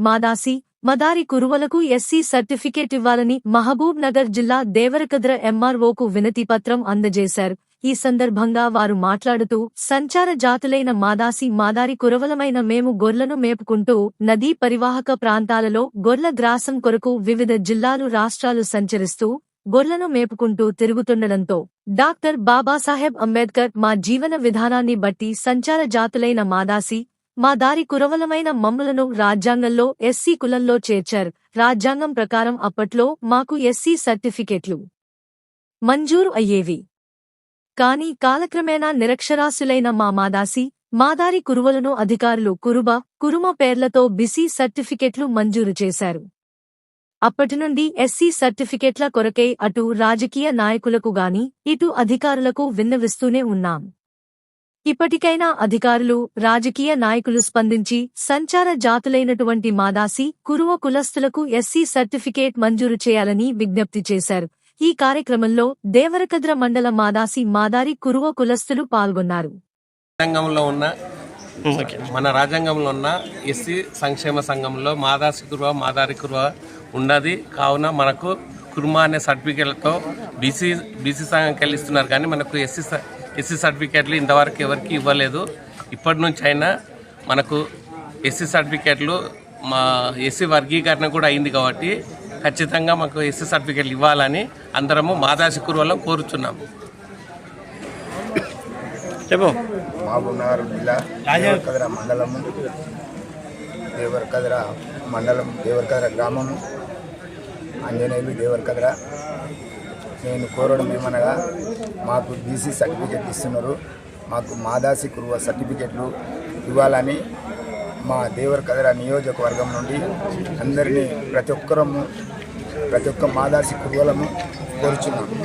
మాదాసి మదారి కురువలకు SC certificate ఇవ్వాలని మహబూబ్ నగర్ జిల్లా దేవరకద్ర ఎంఆర్ఓకు వినతిపత్రం అందజేశారు. ఈ సందర్భంగా వారు మాట్లాడుతూ సంచార జాతులైన మాదాసి మాదారి కురవలమైన మేము గొర్లను మేపుకుంటూ నదీ పరివాహక ప్రాంతాలలో గొర్ల గ్రాసం కొరకు వివిధ జిల్లాలు రాష్ట్రాలు సంచరిస్తూ గొర్లను మేపుకుంటూ తిరుగుతుండడంతో డాక్టర్ బాబాసాహెబ్ అంబేద్కర్ మా జీవన విధానాన్ని బట్టి సంచార జాతులైన మాదాసి మా దారి కురవలమైన మమ్ములను రాజ్యాంగంలో ఎస్సీ కులంలో చేర్చారు. రాజ్యాంగం ప్రకారం అప్పట్లో మాకు ఎస్సీ సర్టిఫికెట్లు మంజూరు అయ్యేవి. కాని కాలక్రమేణా నిరక్షరాస్యులైన మా మాదాసి మాదారి కురువలను అధికారులు కురుబ కురుమ పేర్లతో బిసి సర్టిఫికెట్లు మంజూరు చేశారు. అప్పటి నుండి ఎస్సీ సర్టిఫికెట్ల కొరకై అటు రాజకీయ నాయకులకు గాని ఇటు అధికారులకు విన్నవిస్తూనే ఉన్నాం. ఇప్పటికైనా అధికారులు రాజకీయ నాయకులు స్పందించి సంచార జాతులైనటువంటి మాదాసి కురువ కులస్తులకు ఎస్సీ సర్టిఫికేట్ మంజూరు చేయాలని విజ్ఞప్తి చేశారు. ఈ కార్యక్రమంలో దేవరకద్ర మండల మాదాసి మాదారి కురువ కులస్తులు పాల్గొన్నారు. రాజ్యాంగంలో ఉన్న మన రాజ్యాంగంలో ఉన్న ఎస్సీ సంక్షేమ సంఘంలో మాదాసి కురువ మాదారి కురువ ఉన్నది. కావున మనకు కుర్మా అనే సర్టిఫికేట్లతో బీసీ బీసీ సంఘంకి వెళ్ళి ఇస్తున్నారు. కానీ మనకు ఎస్సీ ఎస్సీ సర్టిఫికేట్లు ఇంతవరకు ఎవరికి ఇవ్వలేదు. ఇప్పటి నుంచి అయినా మనకు ఎస్సీ సర్టిఫికేట్లు మా ఎస్సీ వర్గీకరణ కూడా అయింది కాబట్టి ఖచ్చితంగా మాకు ఎస్సీ సర్టిఫికేట్లు ఇవ్వాలని అందరము మాదాసి కురువలో కోరుచున్నాము చెప్పు. మహబూబ్నగర్ జిల్లా దేవరకద్ర మండలము దేవరకద్ర మండలం దేవరకద్ర గ్రామము. ఆంజనేయులు దేవరకద్ర నేను కోరడం ఏమనగా మాకు బీసీ సర్టిఫికెట్ ఇస్తున్నారు. మాకు మాదాసి కురువ సర్టిఫికెట్లు ఇవ్వాలని మా దేవరకదర నియోజకవర్గం నుండి అందరినీ ప్రతి ఒక్కరము ప్రతి ఒక్క మాదాసి కురువలము కోరుచున్నాము